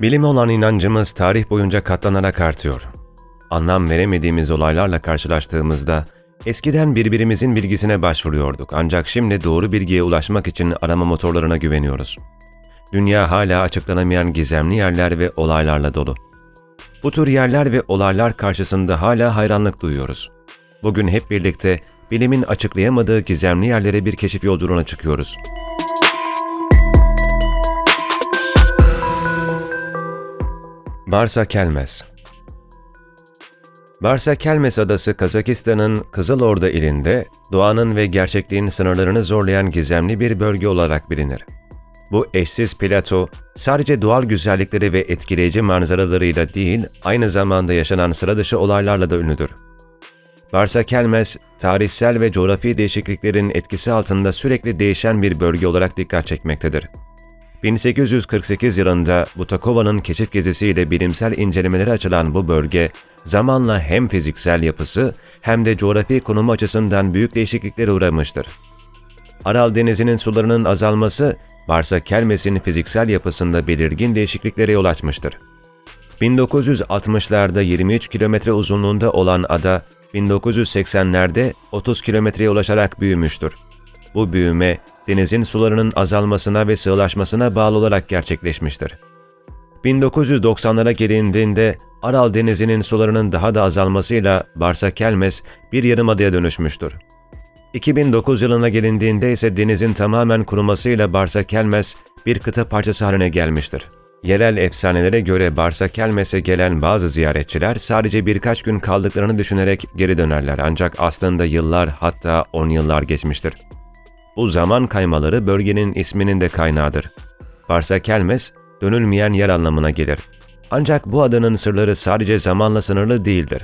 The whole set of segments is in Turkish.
Bilime olan inancımız tarih boyunca katlanarak artıyor. Anlam veremediğimiz olaylarla karşılaştığımızda eskiden birbirimizin bilgisine başvuruyorduk ancak şimdi doğru bilgiye ulaşmak için arama motorlarına güveniyoruz. Dünya hala açıklanamayan gizemli yerler ve olaylarla dolu. Bu tür yerler ve olaylar karşısında hala hayranlık duyuyoruz. Bugün hep birlikte bilimin açıklayamadığı gizemli yerlere bir keşif yolculuğuna çıkıyoruz. Barsa Kelmes Barsa Kelmes Adası Kazakistan'ın Kızılorda ilinde doğanın ve gerçekliğin sınırlarını zorlayan gizemli bir bölge olarak bilinir. Bu eşsiz plato sadece doğal güzellikleri ve etkileyici manzaralarıyla değil, aynı zamanda yaşanan sıra dışı olaylarla da ünlüdür. Barsa Kelmes, tarihsel ve coğrafi değişikliklerin etkisi altında sürekli değişen bir bölge olarak dikkat çekmektedir. 1848 yılında Butakova'nın keşif gezisiyle bilimsel incelemeleri açılan bu bölge, zamanla hem fiziksel yapısı hem de coğrafi konumu açısından büyük değişikliklere uğramıştır. Aral Denizi'nin sularının azalması, Barsa Kelmes'in fiziksel yapısında belirgin değişikliklere yol açmıştır. 1960'larda 23 kilometre uzunluğunda olan ada, 1980'lerde 30 kilometreye ulaşarak büyümüştür. Bu büyüme, denizin sularının azalmasına ve sığlaşmasına bağlı olarak gerçekleşmiştir. 1990'lara gelindiğinde Aral Denizi'nin sularının daha da azalmasıyla Barsa Kelmes bir yarımadaya dönüşmüştür. 2009 yılına gelindiğinde ise denizin tamamen kurumasıyla Barsa Kelmes bir kıta parçası haline gelmiştir. Yerel efsanelere göre Barsa Kelmes'e gelen bazı ziyaretçiler sadece birkaç gün kaldıklarını düşünerek geri dönerler ancak aslında yıllar hatta 10 yıllar geçmiştir. Bu zaman kaymaları bölgenin isminin de kaynağıdır. Barsa Kelmes, dönülmeyen yer anlamına gelir. Ancak bu adanın sırları sadece zamanla sınırlı değildir.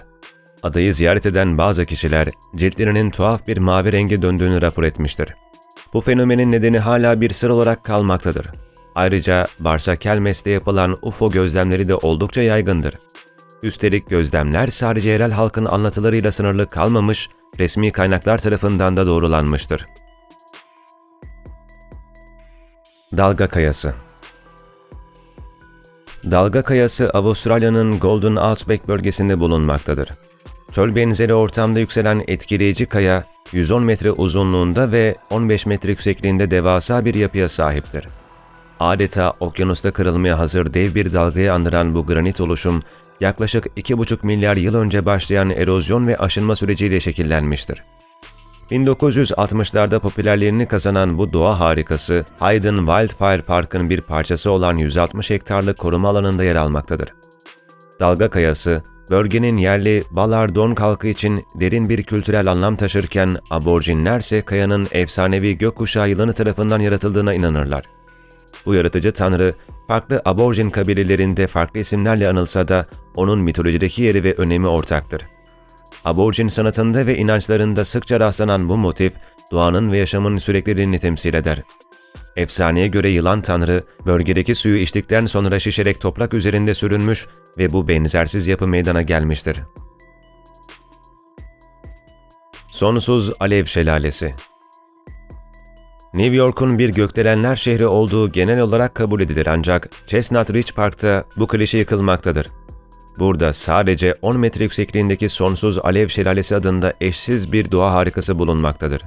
Adayı ziyaret eden bazı kişiler ciltlerinin tuhaf bir mavi renge döndüğünü rapor etmiştir. Bu fenomenin nedeni hala bir sır olarak kalmaktadır. Ayrıca Barsa Kelmes'te yapılan UFO gözlemleri de oldukça yaygındır. Üstelik gözlemler sadece yerel halkın anlatılarıyla sınırlı kalmamış, resmi kaynaklar tarafından da doğrulanmıştır. Dalga Kayası Dalga Kayası Avustralya'nın Golden Outback bölgesinde bulunmaktadır. Çöl benzeri ortamda yükselen etkileyici kaya, 110 metre uzunluğunda ve 15 metre yüksekliğinde devasa bir yapıya sahiptir. Adeta okyanusta kırılmaya hazır dev bir dalgayı andıran bu granit oluşum, yaklaşık 2,5 milyar yıl önce başlayan erozyon ve aşınma süreciyle şekillenmiştir. 1960'larda popülerliğini kazanan bu doğa harikası, Hayden Wildfire Park'ın bir parçası olan 160 hektarlık koruma alanında yer almaktadır. Dalga Kayası, bölgenin yerli Balardon halkı için derin bir kültürel anlam taşırken aborjinlerse kayanın efsanevi gökkuşağı yılanı tarafından yaratıldığına inanırlar. Bu yaratıcı tanrı, farklı aborjin kabilelerinde farklı isimlerle anılsa da onun mitolojideki yeri ve önemi ortaktır. Aborjin sanatında ve inançlarında sıkça rastlanan bu motif, doğanın ve yaşamın sürekliliğini temsil eder. Efsaneye göre yılan tanrı, bölgedeki suyu içtikten sonra şişerek toprak üzerinde sürünmüş ve bu benzersiz yapı meydana gelmiştir. Sonsuz Alev Şelalesi New York'un bir gökdelenler şehri olduğu genel olarak kabul edilir ancak Chestnut Ridge Park'ta bu klişe yıkılmaktadır. Burada sadece 10 metre yüksekliğindeki sonsuz alev şelalesi adında eşsiz bir doğa harikası bulunmaktadır.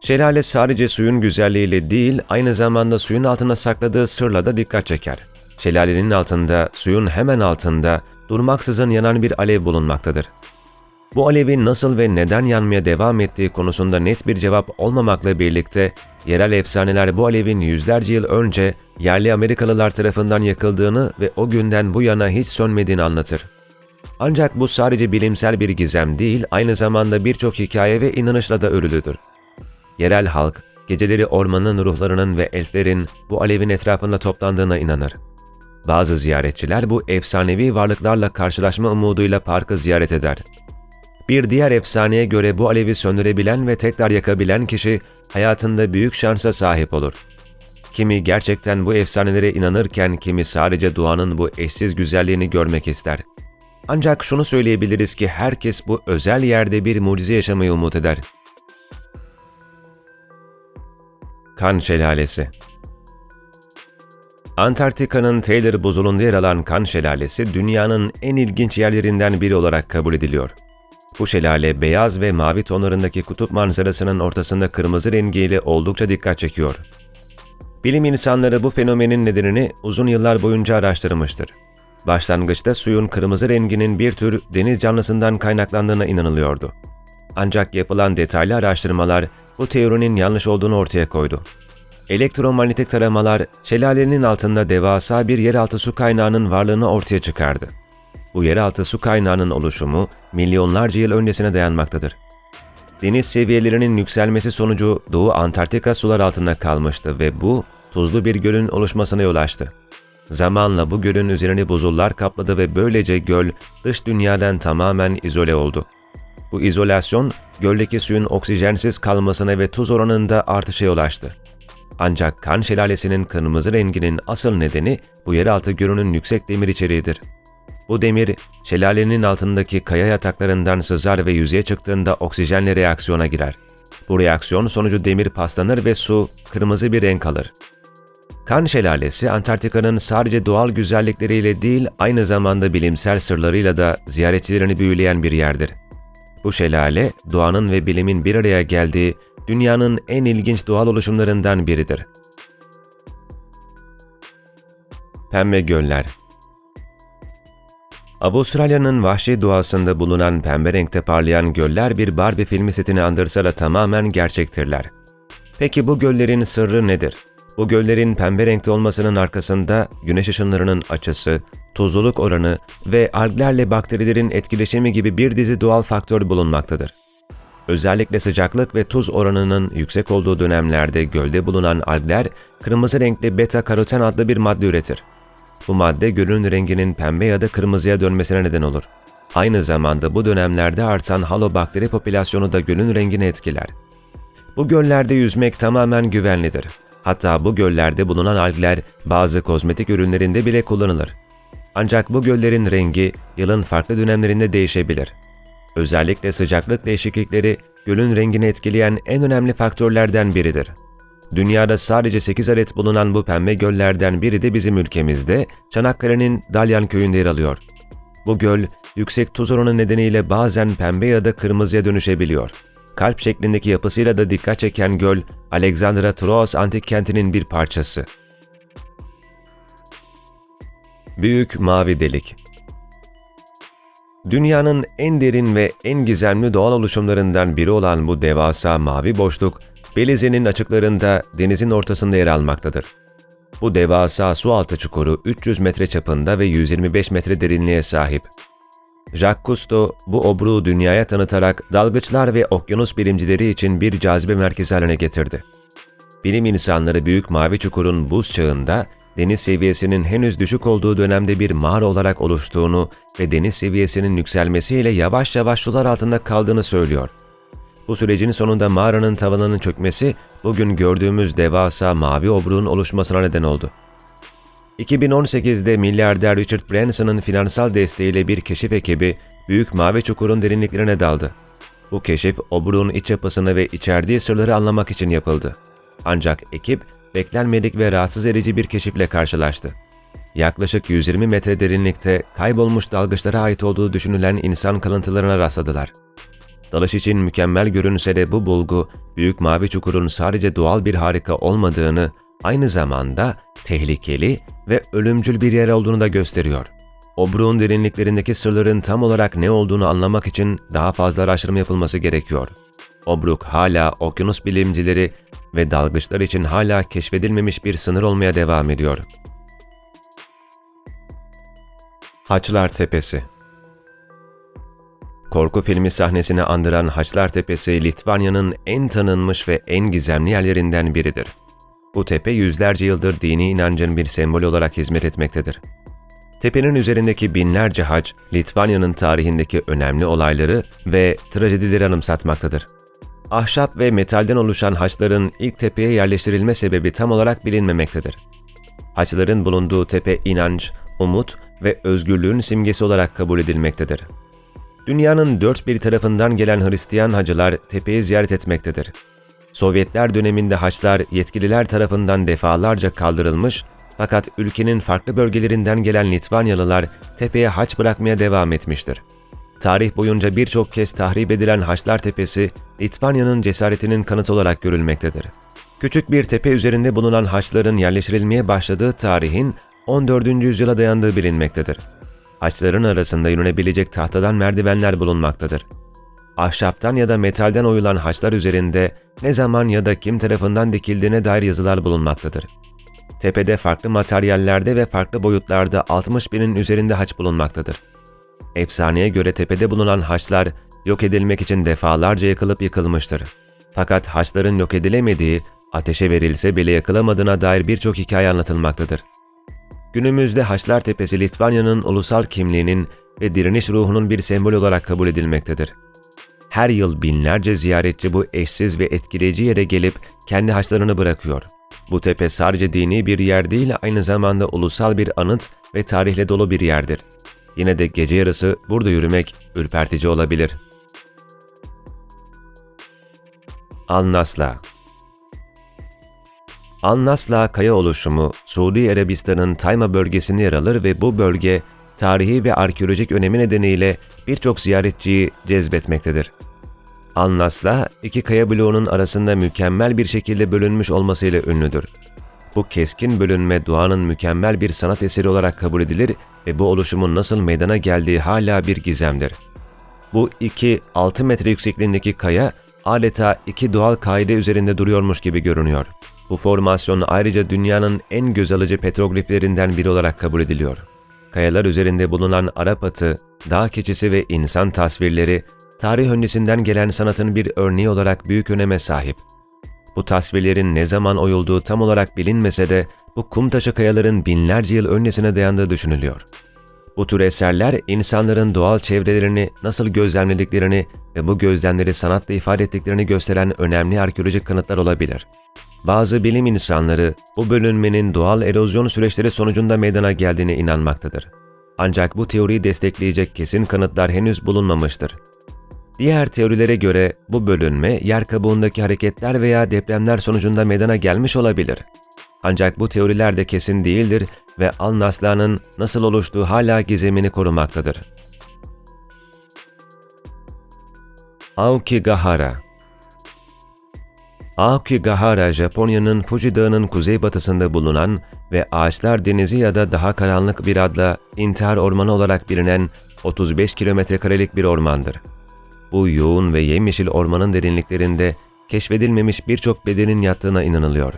Şelale sadece suyun güzelliğiyle değil, aynı zamanda suyun altında sakladığı sırla da dikkat çeker. Şelalenin altında, suyun hemen altında durmaksızın yanan bir alev bulunmaktadır. Bu alevin nasıl ve neden yanmaya devam ettiği konusunda net bir cevap olmamakla birlikte, yerel efsaneler bu alevin yüzlerce yıl önce yerli Amerikalılar tarafından yakıldığını ve o günden bu yana hiç sönmediğini anlatır. Ancak bu sadece bilimsel bir gizem değil, aynı zamanda birçok hikaye ve inanışla da örülüdür. Yerel halk, geceleri ormanın ruhlarının ve elflerin bu alevin etrafında toplandığına inanır. Bazı ziyaretçiler bu efsanevi varlıklarla karşılaşma umuduyla parkı ziyaret eder. Bir diğer efsaneye göre bu alevi söndürebilen ve tekrar yakabilen kişi hayatında büyük şansa sahip olur. Kimi gerçekten bu efsanelere inanırken kimi sadece doğanın bu eşsiz güzelliğini görmek ister. Ancak şunu söyleyebiliriz ki herkes bu özel yerde bir mucize yaşamayı umut eder. Kan Şelalesi Antarktika'nın Taylor buzulunda yer alan Kan Şelalesi dünyanın en ilginç yerlerinden biri olarak kabul ediliyor. Bu şelale beyaz ve mavi tonlarındaki kutup manzarasının ortasında kırmızı rengiyle oldukça dikkat çekiyor. Bilim insanları bu fenomenin nedenini uzun yıllar boyunca araştırmıştır. Başlangıçta suyun kırmızı renginin bir tür deniz canlısından kaynaklandığına inanılıyordu. Ancak yapılan detaylı araştırmalar bu teorinin yanlış olduğunu ortaya koydu. Elektromanyetik taramalar şelalenin altında devasa bir yeraltı su kaynağının varlığını ortaya çıkardı. Bu yeraltı su kaynağının oluşumu milyonlarca yıl öncesine dayanmaktadır. Deniz seviyelerinin yükselmesi sonucu Doğu Antarktika sular altında kalmıştı ve bu tuzlu bir gölün oluşmasına yol açtı. Zamanla bu gölün üzerini buzullar kapladı ve böylece göl dış dünyadan tamamen izole oldu. Bu izolasyon göldeki suyun oksijensiz kalmasına ve tuz oranında artışa yol açtı. Ancak kan şelalesinin kırmızı renginin asıl nedeni bu yeraltı gölünün yüksek demir içeriğidir. Bu demir, şelalenin altındaki kaya yataklarından sızar ve yüzeye çıktığında oksijenle reaksiyona girer. Bu reaksiyon sonucu demir paslanır ve su kırmızı bir renk alır. Kan Şelalesi, Antarktika'nın sadece doğal güzellikleriyle değil, aynı zamanda bilimsel sırlarıyla da ziyaretçilerini büyüleyen bir yerdir. Bu şelale, doğanın ve bilimin bir araya geldiği dünyanın en ilginç doğal oluşumlarından biridir. Pembe Göller Avustralya'nın vahşi doğasında bulunan pembe renkte parlayan göller bir Barbie filmi setini andırsa da tamamen gerçektirler. Peki bu göllerin sırrı nedir? Bu göllerin pembe renkte olmasının arkasında güneş ışınlarının açısı, tuzluluk oranı ve alglerle bakterilerin etkileşimi gibi bir dizi doğal faktör bulunmaktadır. Özellikle sıcaklık ve tuz oranının yüksek olduğu dönemlerde gölde bulunan algler kırmızı renkli beta karoten adlı bir madde üretir. Bu madde gölün renginin pembe ya da kırmızıya dönmesine neden olur. Aynı zamanda bu dönemlerde artan halobakteri popülasyonu da gölün rengini etkiler. Bu göllerde yüzmek tamamen güvenlidir. Hatta bu göllerde bulunan algler bazı kozmetik ürünlerinde bile kullanılır. Ancak bu göllerin rengi yılın farklı dönemlerinde değişebilir. Özellikle sıcaklık değişiklikleri gölün rengini etkileyen en önemli faktörlerden biridir. Dünyada sadece 8 adet bulunan bu pembe göllerden biri de bizim ülkemizde Çanakkale'nin Dalyan köyünde yer alıyor. Bu göl yüksek tuz oranı nedeniyle bazen pembe ya da kırmızıya dönüşebiliyor. Kalp şeklindeki yapısıyla da dikkat çeken göl, Alexandra Troas antik kentinin bir parçası. Büyük Mavi Delik Dünyanın en derin ve en gizemli doğal oluşumlarından biri olan bu devasa mavi boşluk, Belize'nin açıklarında denizin ortasında yer almaktadır. Bu devasa sualtı çukuru 300 metre çapında ve 125 metre derinliğe sahip. Jacques Cousteau bu obruğu dünyaya tanıtarak dalgıçlar ve okyanus bilimcileri için bir cazibe merkezi haline getirdi. Bilim insanları Büyük Mavi Çukur'un buz çağında deniz seviyesinin henüz düşük olduğu dönemde bir mağara olarak oluştuğunu ve deniz seviyesinin yükselmesiyle yavaş yavaş sular altında kaldığını söylüyor. Bu sürecin sonunda mağaranın tavanının çökmesi bugün gördüğümüz devasa mavi obruğun oluşmasına neden oldu. 2018'de milyarder Richard Branson'ın finansal desteğiyle bir keşif ekibi Büyük Mavi Çukur'un derinliklerine daldı. Bu keşif obruğun iç yapısını ve içerdiği sırları anlamak için yapıldı. Ancak ekip beklenmedik ve rahatsız edici bir keşifle karşılaştı. Yaklaşık 120 metre derinlikte kaybolmuş dalgıçlara ait olduğu düşünülen insan kalıntılarına rastladılar. Dalış için mükemmel görünse de bu bulgu, Büyük Mavi Çukur'un sadece doğal bir harika olmadığını, aynı zamanda tehlikeli ve ölümcül bir yer olduğunu da gösteriyor. Obruğun derinliklerindeki sırların tam olarak ne olduğunu anlamak için daha fazla araştırma yapılması gerekiyor. Obruk hala okyanus bilimcileri ve dalgıçlar için hala keşfedilmemiş bir sınır olmaya devam ediyor. Haçlar Tepesi Korku filmi sahnesini andıran Haçlar Tepesi, Litvanya'nın en tanınmış ve en gizemli yerlerinden biridir. Bu tepe yüzlerce yıldır dini inancın bir sembol olarak hizmet etmektedir. Tepenin üzerindeki binlerce haç, Litvanya'nın tarihindeki önemli olayları ve trajedileri anımsatmaktadır. Ahşap ve metalden oluşan haçların ilk tepeye yerleştirilme sebebi tam olarak bilinmemektedir. Haçların bulunduğu tepe inanç, umut ve özgürlüğün simgesi olarak kabul edilmektedir. Dünyanın dört bir tarafından gelen Hristiyan hacılar tepeyi ziyaret etmektedir. Sovyetler döneminde haçlar yetkililer tarafından defalarca kaldırılmış Fakat ülkenin farklı bölgelerinden gelen Litvanyalılar tepeye haç bırakmaya devam etmiştir. Tarih boyunca birçok kez tahrip edilen Haçlar Tepesi, Litvanya'nın cesaretinin kanıtı olarak görülmektedir. Küçük bir tepe üzerinde bulunan Haçların yerleştirilmeye başladığı tarihin 14. yüzyıla dayandığı bilinmektedir. Haçların arasında yürünebilecek tahtadan merdivenler bulunmaktadır. Ahşaptan ya da metalden oyulan haçlar üzerinde ne zaman ya da kim tarafından dikildiğine dair yazılar bulunmaktadır. Tepede farklı materyallerde ve farklı boyutlarda 60 binin üzerinde haç bulunmaktadır. Efsaneye göre tepede bulunan haçlar yok edilmek için defalarca yakılıp yıkılmıştır. Fakat haçların yok edilemediği, ateşe verilse bile yakılamadığına dair birçok hikaye anlatılmaktadır. Günümüzde Haçlar Tepesi Litvanya'nın ulusal kimliğinin ve direniş ruhunun bir sembol olarak kabul edilmektedir. Her yıl binlerce ziyaretçi bu eşsiz ve etkileyici yere gelip kendi haçlarını bırakıyor. Bu tepe sadece dini bir yer değil, aynı zamanda ulusal bir anıt ve tarihle dolu bir yerdir. Yine de gece yarısı burada yürümek ürpertici olabilir. Al-Nasla Al-Nasla kaya oluşumu Suudi Arabistan'ın Tayma bölgesinde yer alır ve bu bölge tarihi ve arkeolojik önemi nedeniyle birçok ziyaretçiyi cezbetmektedir. Al-Nasla, iki kaya bloğunun arasında mükemmel bir şekilde bölünmüş olmasıyla ünlüdür. Bu keskin bölünme doğanın mükemmel bir sanat eseri olarak kabul edilir ve bu oluşumun nasıl meydana geldiği hala bir gizemdir. Bu iki 6 metre yüksekliğindeki kaya adeta iki doğal kaide üzerinde duruyormuş gibi görünüyor. Bu formasyon ayrıca dünyanın en göz alıcı petrogliflerinden biri olarak kabul ediliyor. Kayalar üzerinde bulunan Arap atı, dağ keçisi ve insan tasvirleri, tarih öncesinden gelen sanatın bir örneği olarak büyük öneme sahip. Bu tasvirlerin ne zaman oyulduğu tam olarak bilinmese de bu kum taşı kayaların binlerce yıl öncesine dayandığı düşünülüyor. Bu tür eserler insanların doğal çevrelerini nasıl gözlemlediklerini ve bu gözlemleri sanatla ifade ettiklerini gösteren önemli arkeolojik kanıtlar olabilir. Bazı bilim insanları bu bölünmenin doğal erozyon süreçleri sonucunda meydana geldiğine inanmaktadır. Ancak bu teoriyi destekleyecek kesin kanıtlar henüz bulunmamıştır. Diğer teorilere göre bu bölünme yer kabuğundaki hareketler veya depremler sonucunda meydana gelmiş olabilir. Ancak bu teoriler de kesin değildir ve Al-Nasla'nın nasıl oluştuğu hala gizemini korumaktadır. Aokigahara Aokigahara, Japonya'nın Fuji Dağı'nın kuzeybatısında bulunan ve Ağaçlar Denizi ya da daha karanlık bir adla intihar ormanı olarak bilinen 35 kilometre karelik bir ormandır. Bu yoğun ve yemyeşil ormanın derinliklerinde keşfedilmemiş birçok bedenin yattığına inanılıyor.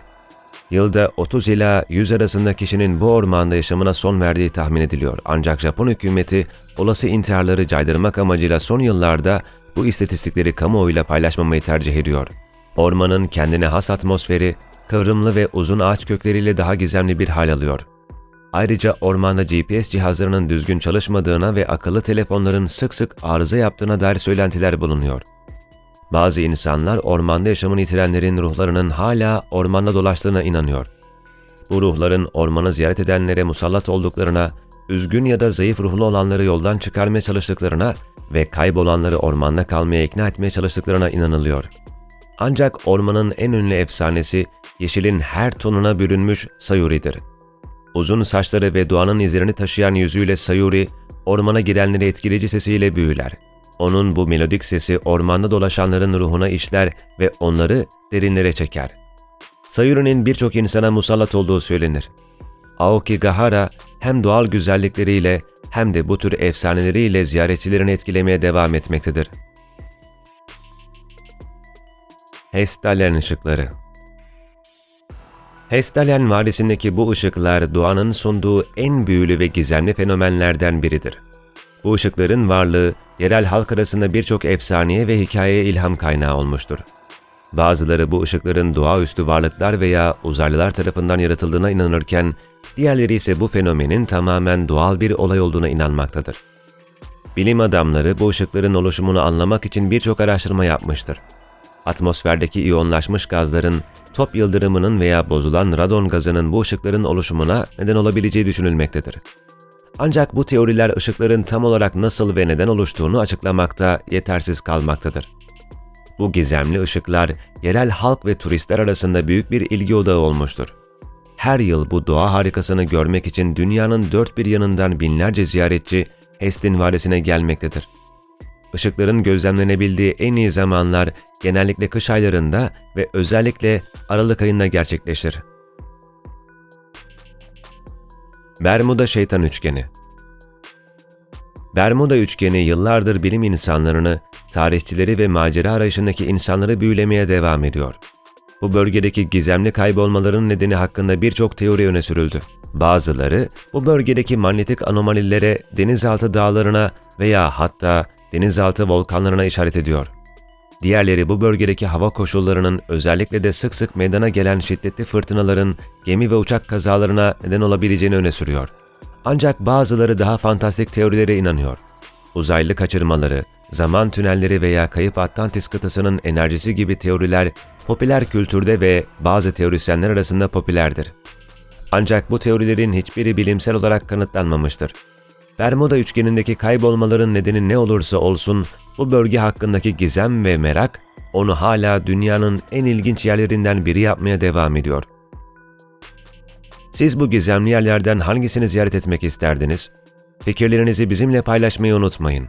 Yılda 30 ila 100 arasında kişinin bu ormanda yaşamına son verdiği tahmin ediliyor. Ancak Japon hükümeti olası intiharları caydırmak amacıyla son yıllarda bu istatistikleri kamuoyuyla paylaşmamayı tercih ediyor. Ormanın kendine has atmosferi, kıvrımlı ve uzun ağaç kökleriyle daha gizemli bir hal alıyor. Ayrıca ormanda GPS cihazlarının düzgün çalışmadığına ve akıllı telefonların sık sık arıza yaptığına dair söylentiler bulunuyor. Bazı insanlar ormanda yaşamını yitirenlerin ruhlarının hala ormanda dolaştığına inanıyor. Bu ruhların ormanı ziyaret edenlere musallat olduklarına, üzgün ya da zayıf ruhlu olanları yoldan çıkarmaya çalıştıklarına ve kaybolanları ormanda kalmaya ikna etmeye çalıştıklarına inanılıyor. Ancak ormanın en ünlü efsanesi yeşilin her tonuna bürünmüş Sayuri'dir. Uzun saçları ve doğanın izlerini taşıyan yüzüyle Sayuri, ormana girenleri etkileyici sesiyle büyüler. Onun bu melodik sesi ormanda dolaşanların ruhuna işler ve onları derinlere çeker. Sayuri'nin birçok insana musallat olduğu söylenir. Aoki Gahara hem doğal güzellikleriyle hem de bu tür efsaneleriyle ziyaretçilerini etkilemeye devam etmektedir. Hestalen ışıkları Hestalen Vadisi'ndeki bu ışıklar doğanın sunduğu en büyülü ve gizemli fenomenlerden biridir. Bu ışıkların varlığı yerel halk arasında birçok efsaneye ve hikayeye ilham kaynağı olmuştur. Bazıları bu ışıkların doğaüstü varlıklar veya uzaylılar tarafından yaratıldığına inanırken, diğerleri ise bu fenomenin tamamen doğal bir olay olduğuna inanmaktadır. Bilim adamları bu ışıkların oluşumunu anlamak için birçok araştırma yapmıştır. Atmosferdeki iyonlaşmış gazların top yıldırımının veya bozulan radon gazının bu ışıkların oluşumuna neden olabileceği düşünülmektedir. Ancak bu teoriler ışıkların tam olarak nasıl ve neden oluştuğunu açıklamakta yetersiz kalmaktadır. Bu gizemli ışıklar yerel halk ve turistler arasında büyük bir ilgi odağı olmuştur. her yıl bu doğa harikasını görmek için dünyanın dört bir yanından binlerce ziyaretçi Hestin Vadisi'ne gelmektedir. Işıkların gözlemlenebildiği en iyi zamanlar genellikle kış aylarında ve özellikle Aralık ayında gerçekleşir. Bermuda Şeytan Üçgeni Bermuda Üçgeni yıllardır bilim insanlarını, tarihçileri ve macera arayışındaki insanları büyülemeye devam ediyor. Bu bölgedeki gizemli kaybolmaların nedeni hakkında birçok teori öne sürüldü. Bazıları bu bölgedeki manyetik anomalilere, denizaltı dağlarına veya hatta denizaltı volkanlarına işaret ediyor. Diğerleri bu bölgedeki hava koşullarının özellikle de sık sık meydana gelen şiddetli fırtınaların gemi ve uçak kazalarına neden olabileceğini öne sürüyor. Ancak bazıları daha fantastik teorilere inanıyor. Uzaylı kaçırmaları, zaman tünelleri veya kayıp Atlantis kıtasının enerjisi gibi teoriler popüler kültürde ve bazı teorisyenler arasında popülerdir. Ancak bu teorilerin hiçbiri bilimsel olarak kanıtlanmamıştır. Bermuda üçgenindeki kaybolmaların nedeni ne olursa olsun bu bölge hakkındaki gizem ve merak onu hala dünyanın en ilginç yerlerinden biri yapmaya devam ediyor. Siz bu gizemli yerlerden hangisini ziyaret etmek isterdiniz? Fikirlerinizi bizimle paylaşmayı unutmayın.